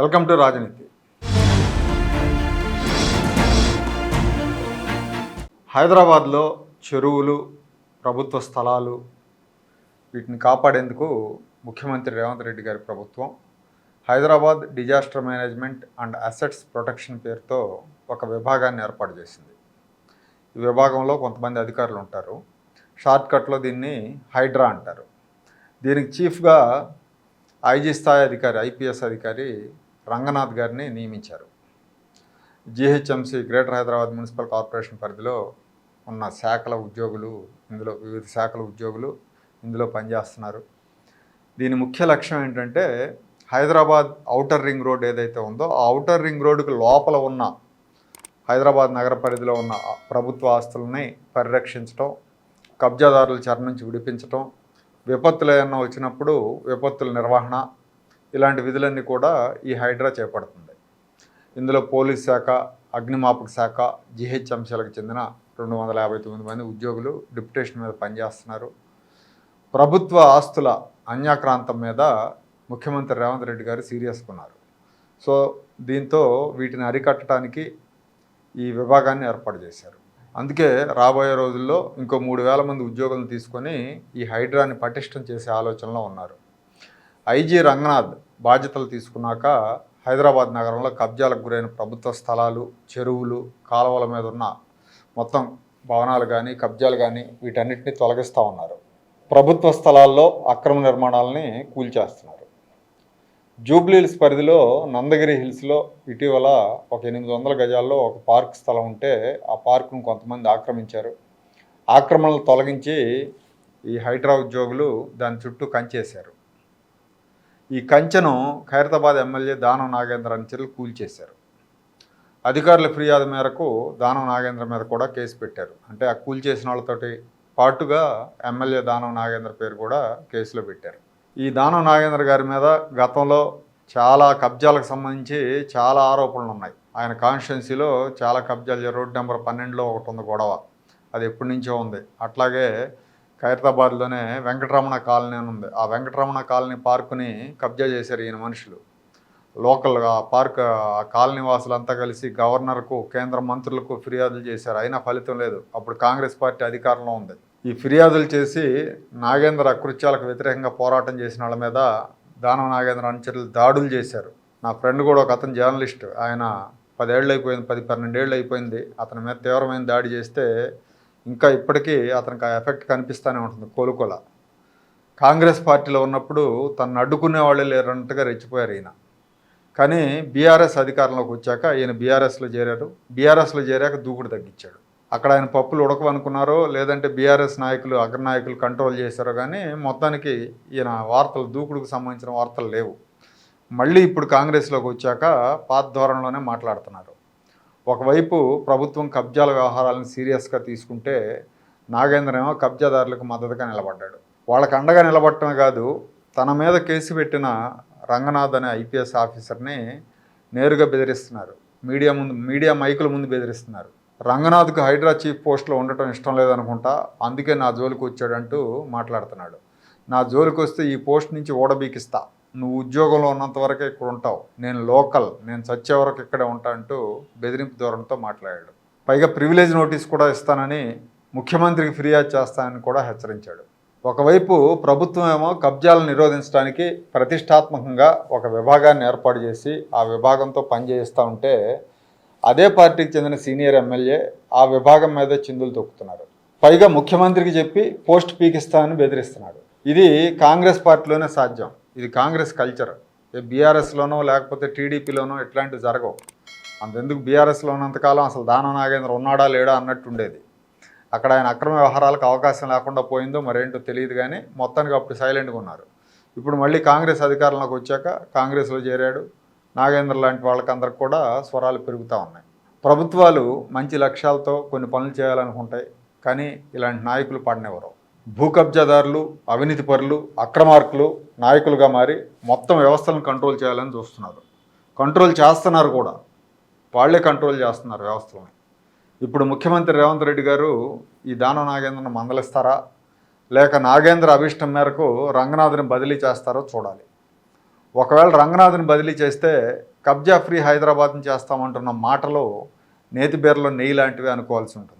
Welcome to రాజనీతి. హైదరాబాద్లో చెరువులు ప్రభుత్వ స్థలాలు వీటిని కాపాడేందుకు ముఖ్యమంత్రి రేవంత్ రెడ్డి గారి ప్రభుత్వం Hyderabad disaster management and assets protection పేరుతో ఒక విభాగాన్ని ఏర్పాటు చేసింది. ఈ విభాగంలో కొంతమంది అధికారులు ఉంటారు. షార్ట్కట్లో దీన్ని హైడ్రా అంటారు. దీనికి చీఫ్గా ఐజీ స్థాయి అధికారి ఐపీఎస్ అధికారి రంగనాథ్ గారిని నియమించారు. GHMC greater Hyderabad municipal corporation పరిధిలో ఉన్న శాఖల ఉద్యోగులు ఇందులో వివిధ శాఖల ఉద్యోగులు ఇందులో పనిచేస్తున్నారు. దీని ముఖ్య లక్ష్యం ఏంటంటే హైదరాబాద్ ఔటర్ రింగ్ రోడ్ ఏదైతే ఉందో ఆ ఔటర్ రింగ్ రోడ్డుకు లోపల ఉన్న హైదరాబాద్ నగర పరిధిలో ఉన్న ప్రభుత్వ ఆస్తులని పరిరక్షించడం కబ్జాదారుల చర నుంచి విడిపించడం విపత్తులు ఏమన్నా వచ్చినప్పుడు విపత్తుల నిర్వహణ ఇలాంటి విధులన్నీ కూడా ఈ హైడ్రా చేపడుతుంది. ఇందులో పోలీస్ శాఖ అగ్నిమాపక శాఖ జిహెచ్ఎంసీలకు చెందిన రెండు వందల యాభై తొమ్మిది మంది ఉద్యోగులు డిప్యుటేషన్ మీద పనిచేస్తున్నారు. ప్రభుత్వ ఆస్తుల అన్యాక్రాంతం మీద ముఖ్యమంత్రి రేవంత్ రెడ్డి గారు సీరియస్గా ఉన్నారు. సో దీంతో వీటిని అరికట్టడానికి ఈ విభాగాన్ని ఏర్పాటు చేశారు. అందుకే రాబోయే రోజుల్లో ఇంకో మూడు వేల మంది ఉద్యోగులను తీసుకొని ఈ హైడ్రాని పటిష్టం చేసే ఆలోచనలో ఉన్నారు. ఐజీ రంగనాథ్ బాధ్యతలు తీసుకున్నాక హైదరాబాద్ నగరంలో కబ్జాలకు గురైన ప్రభుత్వ స్థలాలు చెరువులు కాలువల మీద ఉన్న మొత్తం భవనాలు కానీ కబ్జాలు కానీ వీటన్నిటిని తొలగిస్తూ ఉన్నారు. ప్రభుత్వ స్థలాల్లో అక్రమ నిర్మాణాలని కూల్చేస్తున్నారు. జూబ్లీ హిల్స్ పరిధిలో నందగిరి హిల్స్లో ఇటీవల ఒక ఎనిమిది వందల గజాల్లో ఒక పార్క్ స్థలం ఉంటే ఆ పార్కును కొంతమంది ఆక్రమించారు. ఆక్రమణలు తొలగించి ఈ హైడ్రా ఉద్యోగులు దాని చుట్టూ కంచేశారు. ఈ కంచెను ఖైరతాబాద్ ఎమ్మెల్యే దానం నాగేంద్ర అంచెలు కూల్చేశారు. అధికారుల ఫిర్యాదు మేరకు దానం నాగేంద్ర మీద కూడా కేసు పెట్టారు. అంటే ఆ కూల్చేసిన వాళ్ళతోటి పాటుగా ఎమ్మెల్యే దానం నాగేంద్ర పేరు కూడా కేసులో పెట్టారు. ఈ దానం నాగేంద్ర గారి మీద గతంలో చాలా కబ్జాలకు సంబంధించి చాలా ఆరోపణలు ఉన్నాయి. ఆయన కాన్స్టిట్యున్సీలో చాలా కబ్జాలు రోడ్ నెంబర్ పన్నెండులో ఒకటి ఉంది గొడవ. అది ఎప్పటి నుంచో ఉంది. అట్లాగే ఖైరతాబాద్లోనే వెంకటరమణ కాలనీ అని ఉంది. ఆ వెంకటరమణ కాలనీ పార్కుని కబ్జా చేశారు ఈయన మనుషులు. లోకల్గా పార్క్ ఆ కాలనీ వాసులంతా కలిసి గవర్నర్కు కేంద్ర మంత్రులకు ఫిర్యాదులు చేశారు. అయినా ఫలితం లేదు. అప్పుడు కాంగ్రెస్ పార్టీ అధికారంలో ఉంది. ఈ ఫిర్యాదులు చేసి నాగేంద్ర అకృత్యాలకు వ్యతిరేకంగా పోరాటం చేసిన వాళ్ళ మీద దానం నాగేంద్ర అనుచరులు దాడులు చేశారు. నా ఫ్రెండ్ కూడా ఒక అతను జర్నలిస్ట్. ఆయన పదేళ్ళు అయిపోయింది పది పన్నెండేళ్ళు అయిపోయింది. అతని మీద తీవ్రమైన దాడి చేస్తే ఇంకా ఇప్పటికీ అతనికి ఆ ఎఫెక్ట్ కనిపిస్తూనే ఉంటుంది కోలుకోల. కాంగ్రెస్ పార్టీలో ఉన్నప్పుడు తను అడ్డుకునే వాళ్ళే లేరన్నట్టుగా రెచ్చిపోయారు ఈయన. కానీ బీఆర్ఎస్ అధికారంలోకి వచ్చాక ఈయన బీఆర్ఎస్లో చేరారు బీఆర్ఎస్లో చేరాక దూకుడు తగ్గించాడు. అక్కడ ఆయన పప్పులు ఉడకవనుకున్నారో లేదంటే బీఆర్ఎస్ నాయకులు అగ్రనాయకులు కంట్రోల్ చేశారో కానీ మొత్తానికి ఈయన వార్తలు దూకుడుకు సంబంధించిన వార్తలు లేవు. మళ్ళీ ఇప్పుడు కాంగ్రెస్లోకి వచ్చాక పాత ధోరణిలోనే మాట్లాడుతున్నారు. ఒకవైపు ప్రభుత్వం కబ్జాల వ్యవహారాలను సీరియస్గా తీసుకుంటే నాగేంద్రేమో కబ్జాదారులకు మద్దతుగా నిలబడ్డాడు. వాళ్ళకి అండగా నిలబడటమే కాదు తన మీద కేసు పెట్టిన రంగనాథ్ అనే ఐపీఎస్ ఆఫీసర్ని నేరుగా బెదిరిస్తున్నారు. మీడియా ముందు మీడియా మైకుల ముందు బెదిరిస్తున్నారు. రంగనాథ్కు హైడ్రా చీఫ్ పోస్ట్లో ఉండటం ఇష్టం లేదనుకుంటా అందుకే నా జోలికి వచ్చాడంటూ మాట్లాడుతున్నాడు. నా జోలికి వస్తే ఈ పోస్ట్ నుంచి ఓడబీకిస్తా. నువ్వు ఉద్యోగంలో ఉన్నంత వరకే ఇక్కడ ఉంటావు. నేను లోకల్. నేను చచ్చే వరకు ఇక్కడే ఉంటా అంటూ బెదిరింపు ధోరణితో మాట్లాడాడు. పైగా ప్రివిలేజ్ నోటీస్ కూడా ఇస్తానని ముఖ్యమంత్రికి ఫిర్యాదు చేస్తానని కూడా హెచ్చరించాడు. ఒకవైపు ప్రభుత్వం ఏమో కబ్జాలను నిరోధించడానికి ప్రతిష్టాత్మకంగా ఒక విభాగాన్ని ఏర్పాటు చేసి ఆ విభాగంతో పనిచేస్తూ ఉంటే అదే పార్టీకి చెందిన సీనియర్ ఎమ్మెల్యే ఆ విభాగం మీద చిందులు తొక్కుతున్నారు. పైగా ముఖ్యమంత్రికి చెప్పి పోస్ట్ పీకిస్తానని బెదిరిస్తున్నాడు. ఇది కాంగ్రెస్ పార్టీలోనే సాధ్యం. ఇది కాంగ్రెస్ కల్చర్. ఏ బీఆర్ఎస్లోనో లేకపోతే టీడీపీలోనో ఇట్లాంటివి జరగవు. అంతెందుకు బీఆర్ఎస్లో ఉన్నంతకాలం అసలు దానం నాగేంద్ర ఉన్నాడా లేడా అన్నట్టు ఉండేది. అక్కడ ఆయన అక్రమ వ్యవహారాలకు అవకాశం లేకుండా పోయిందో మరేంటో తెలియదు కానీ మొత్తానికి అప్పుడు సైలెంట్గా ఉన్నారు. ఇప్పుడు మళ్ళీ కాంగ్రెస్ అధికారంలోకి వచ్చాక కాంగ్రెస్లో చేరాడు. నాగేంద్ర లాంటి వాళ్ళకందరికి కూడా స్వరాలు పెరుగుతూ ఉన్నాయి. ప్రభుత్వాలు మంచి లక్ష్యాలతో కొన్ని పనులు చేయాలనుకుంటాయి. కానీ ఇలాంటి నాయకులు పడినెవరు భూ కబ్జాదారులు అవినీతి పరులు అక్రమార్కులు నాయకులుగా మారి మొత్తం వ్యవస్థలను కంట్రోల్ చేయాలని చూస్తున్నారు. కంట్రోల్ చేస్తున్నారు కూడా. వాళ్ళే కంట్రోల్ చేస్తున్నారు వ్యవస్థలను. ఇప్పుడు ముఖ్యమంత్రి రేవంత్ రెడ్డి గారు ఈ దానం నాగేంద్రను మందలిస్తారా? లేక నాగేంద్ర అభిష్టం మేరకు రంగనాథ్ని బదిలీ చేస్తారో చూడాలి. ఒకవేళ రంగనాథ్ని బదిలీ చేస్తే కబ్జా ఫ్రీ హైదరాబాద్ని చేస్తామంటున్న మాటలు నేతిబేరలో నెయ్యి లాంటివి అనుకోవాల్సి ఉంటుంది.